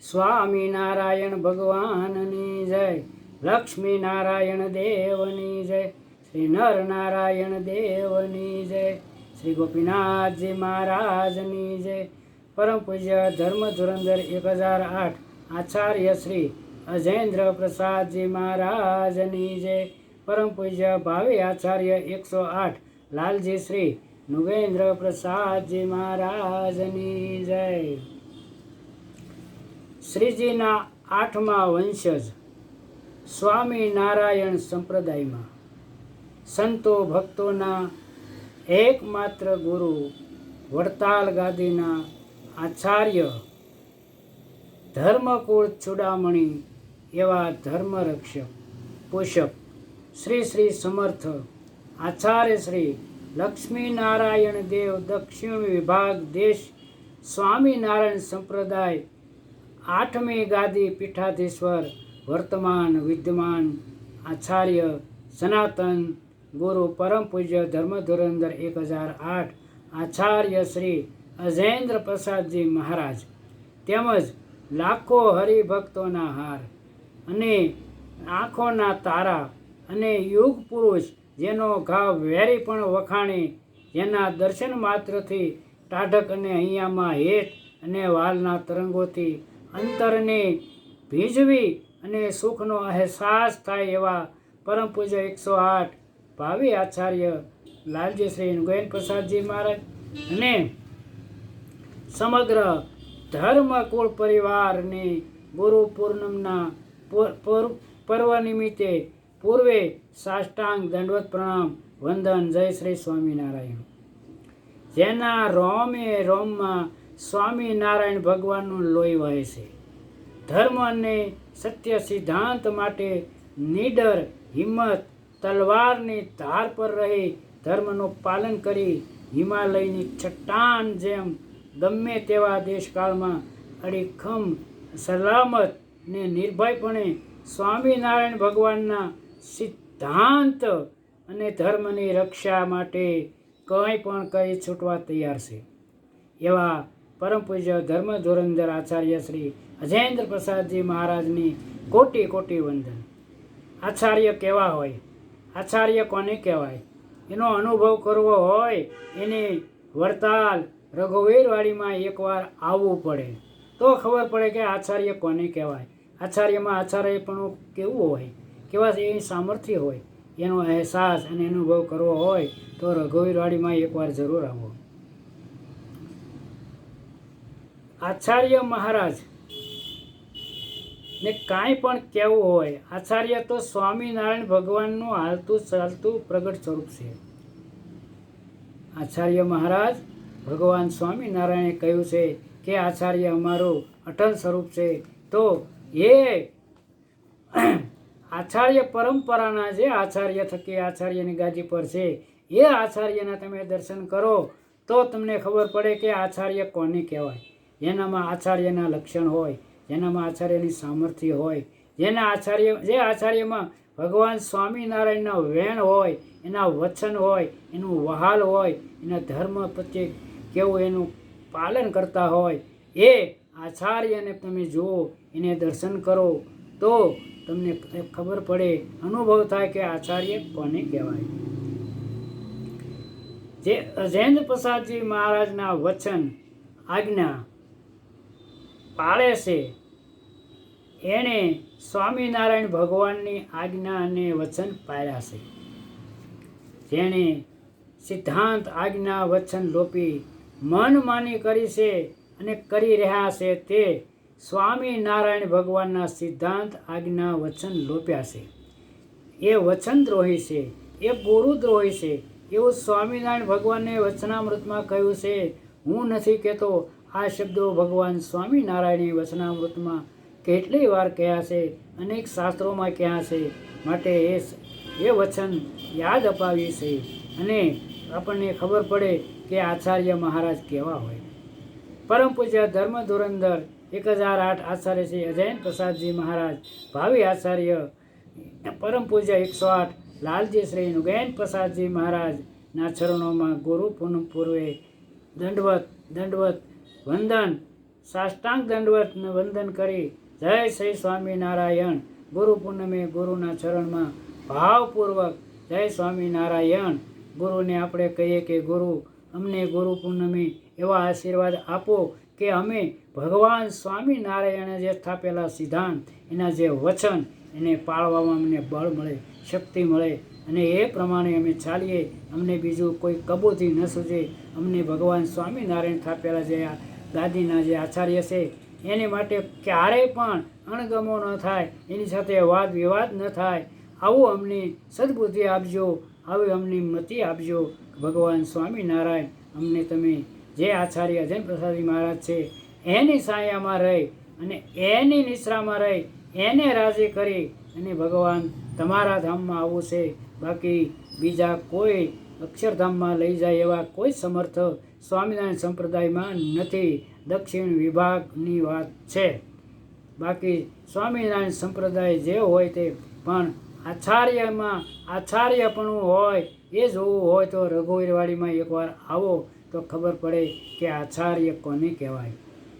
સ્વામિનારાયણ ભગવાનની જય, લક્ષ્મી નારાયણ દેવની જય, શ્રી નર નારાયણ દેવની જય, શ્રી ગોપીનાથજી મહારાજની જય. પરમ પૂજ્ય ધર્મ ધુરંધર એક હજાર આઠ આચાર્ય શ્રી અજેન્દ્ર પ્રસાદજી મહારાજની જય. પરમ પૂજ્ય ભાવિ આચાર્ય એકસો આઠ લાલજી શ્રી નુગેન્દ્ર પ્રસાદજી મહારાજની જય. શ્રીજીના આઠમા વંશજ સ્વામી નારાયણ સંપ્રદાયમાં સંતો ભક્તોના એકમાત્ર ગુરુ વડતાલ ગાદીના આચાર્ય ધર્મકુળ ચૂડામણી એવા ધર્મરક્ષક, પોષક શ્રી શ્રી સમર્થ આચાર્ય શ્રી લક્ષ્મીનારાયણ દેવ દક્ષિણ વિભાગ દેશ સ્વામિનારાયણ સંપ્રદાય આઠમી ગાદી પીઠાધીશ્વર, વર્તમાન વિદ્યમાન આચાર્ય સનાતન ગુરુ પરમ પૂજ્ય ધર્મધુરંદર એક હજાર આઠ આચાર્ય શ્રી અજેન્દ્ર પ્રસાદજી મહારાજ. તેમજ લાખો હરિભક્તોના હાર અને આંખોના તારા અને યુગ પુરુષ જેનો ઘાવ વેરી પણ વખાણે, જેના દર્શન માત્રથી ટાઢક અને અહીંયામાં હેઠ અને વાલના તરંગોથી અંતરને ભીજવી અને સુખનો અહેસાસ થાય એવા પરમ પૂજ્ય એકસો આઠ ભાવિ આચાર્ય લાલજી શ્રી ગોયન પ્રસાદજી મહારાજ અને સમગ્ર ધર્મ કુળ પરિવારને ગુરુ પૂર્ણમના પૂર- પૂર- પર્વ નિમિત્તે પૂર્વે સાષ્ટાંગ દંડવત પ્રણામ, વંદન, જય શ્રી સ્વામિનારાયણ. જેના રોમે રોમમાં સ્વામિનારાયણ ભગવાનનું લોહી વહે છે. ધર્મ અને સત્ય સિદ્ધાંત માટે નીડર, હિંમત, તલવારની ધાર પર રહી ધર્મનું પાલન કરી હિમાલયની ચટ્ટાન જેમ ગમે તેવા દેશકાળમાં અડીખમ, સલામત ને નિર્ભયપણે સ્વામિનારાયણ ભગવાનના સિદ્ધાંત અને ધર્મની રક્ષા માટે કંઈ પણ કરી છૂટવા તૈયાર છે. એવા પરમ પૂજ્ય ધર્મ ધોરંદર આચાર્ય શ્રી અજેન્દ્ર પ્રસાદજી મહારાજની કોટી કોટી વંદન. આચાર્ય કેવા હોય? આચાર્ય કોને કહેવાય? એનો અનુભવ કરવો હોય, એને વડતાલ રઘુવીરવાડીમાં એકવાર આવવું પડે. તો ખબર પડે કે આચાર્ય કોને કહેવાય? આચાર્યમાં આચાર્યપણું કેવું હોય? કેવા એની સામર્થ્ય હોય? એનો અહેસાસ અને અનુભવ કરવો હોય, તો રઘુવીરવાડીમાં એકવાર જરૂર આવો. આચાર્ય મહારાજ. ને કાંઈ પણ કહેવું હોય, આચાર્ય તો સ્વામિનારાયણ ભગવાનનું હાલતું ચાલતું પ્રગટ સ્વરૂપ છે. આચાર્ય મહારાજ, ભગવાન સ્વામિનારાયણે કહ્યું છે કે આચાર્ય અમારું અટલ સ્વરૂપ છે. તો એ આચાર્ય પરંપરાના જે આચાર્ય થકી આચાર્યની ગાદી પર છે, એ આચાર્યના તમે દર્શન કરો, તો તમને ખબર પડે કે આચાર્ય કોને કહેવાય. જેનામાં આચાર્યના લક્ષણ હોય, જેનામાં આચાર્યની સામર્થ્ય હોય, જેના આચાર્ય, જે આચાર્યમાં ભગવાન સ્વામિનારાયણના વેણ હોય, એના વચન હોય, એનું વહાલ હોય, એના ધર્મ પ્રત્યે કેવું એનું પાલન કરતા હોય, એ આચાર્યને તમે જુઓ, એને દર્શન કરો, તો તમને ખબર પડે, અનુભવ થાય કે આચાર્ય કોને કહેવાય. જે અજેન્દ્ર પ્રસાદજી મહારાજના વચન, આજ્ઞા પાળે છે. એણે સ્વામિનારાયણ ભગવાનની આજ્ઞા અને વચન પાળ્યા છે. જેણે સિદ્ધાંત, આજ્ઞા, વચન લોપી મન માની કરી છે અને કરી રહ્યા છે તે સ્વામિનારાયણ ભગવાનના સિદ્ધાંત, આજ્ઞા, વચન લોપ્યા છે. એ વચનદ્રોહી છે, એ ગુરુદ્રોહી છે. એવું સ્વામિનારાયણ ભગવાને વચનામૃતમાં કહ્યું છે, હું નથી કહેતો આ શબ્દો ભગવાન સ્વામિનારાયણે વચનામૃતમાં કેટલી વાર કહ્યા છે, અનેક શાસ્ત્રોમાં કહ્યા છે. માટે એ એ વચન યાદ અપાવીએ છે અને આપણને ખબર પડે કે આચાર્ય મહારાજ કેવા હોય. પરમ પૂજ્ય ધર્મ ધુરંધર એક હજાર આઠ આચાર્ય શ્રી અજયન પ્રસાદજી મહારાજ, ભાવિ આચાર્ય, પરમ પૂજ્ય એકસો આઠ લાલજી શ્રી નુગેન પ્રસાદજી મહારાજના ચરણોમાં ગુરુ પૂનમ પૂર્વે દંડવત દંડવત વંદન. સાષ્ટાંગ દંડવત વંદન કરી જય શ્રી સ્વામિનારાયણ. ગુરુ પૂનમે ગુરુના ચરણમાં ભાવપૂર્વક જય સ્વામિનારાયણ. ગુરુને આપણે કહીએ કે ગુરુ, અમને ગુરુ પૂનમે એવા આશીર્વાદ આપો કે અમે ભગવાન સ્વામિનારાયણે જે સ્થાપેલા સિદ્ધાંત, એના જે વચન, એને પાળવામાં અમને બળ મળે, શક્તિ મળે અને એ પ્રમાણે અમે ચાલીએ. અમને બીજું કોઈ કબૂતી ન સૂજે અમને ભગવાન સ્વામિનારાયણ સ્થાપેલા જે આ ગાદીના જે આચાર્ય છે, એને માટે ક્યારેય પણ અણગમો ન થાય, એની સાથે વાદ વિવાદ ન થાય. આવું અમને સદબુદ્ધિ આપજો આવી અમને મતિ આપજો. ભગવાન સ્વામિનારાયણ, અમને તમે જે આચાર્ય અજન પ્રસાદી મહારાજ છે, એની સાયામાં રહી અને એની નિશ્રામાં રહી, એને રાજી કરી અને ભગવાન તમારા ધામમાં આવવું છે. બાકી બીજા કોઈ અક્ષરધામમાં લઈ જાય એવા કોઈ સમર્થ સ્વામિનારાયણ સંપ્રદાયમાં નથી. દક્ષિણ વિભાગની વાત છે. બાકી સ્વામિનારાયણ સંપ્રદાય જે હોય તે પણ આચાર્યમાં આચાર્યપણું હોય, એ જોવું હોય તો રઘુવીરવાડીમાં એકવાર આવો તો ખબર પડે કે આચાર્ય કોને કહેવાય.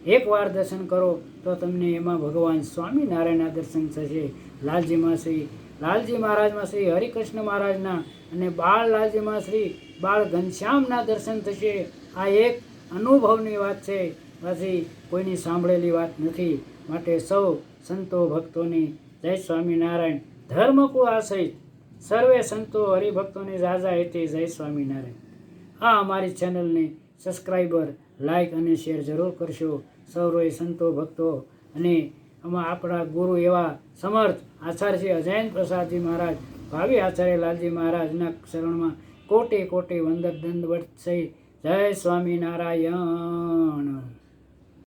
એકવાર દર્શન કરો તો તમને એમાં ભગવાન સ્વામિનારાયણના દર્શન થશે. લાલજીમાં શ્રી લાલજી મહારાજમાં શ્રી હરિકૃષ્ણ મહારાજના અને બાળ લાલજીમાં શ્રી બાળ ઘનશ્યામના દર્શન થશે. આ એક અનુભવની વાત છે. પછી કોઈની સાંભળેલી વાત નથી. માટે સૌ સંતો ભક્તોની જય સ્વામિનારાયણ. ધર્મકુળ આશ્રિત સર્વે સંતો હરિભક્તોને જાજા હેતે જય સ્વામિનારાયણ. આ અમારી ચેનલને સબસ્ક્રાઈબર લાઈક અને શેર જરૂર કરશો. સૌરોએ સંતો ભક્તો અને આમાં આપણા ગુરુ એવા સમર્થ આચાર્ય શ્રી અજયન પ્રસાદજી મહારાજ, ભાવિ આચાર્ય લાલજી મહારાજના શરણમાં કોટી કોટી વંદર દંડવટ સહિત જય સ્વામિનારાયણ.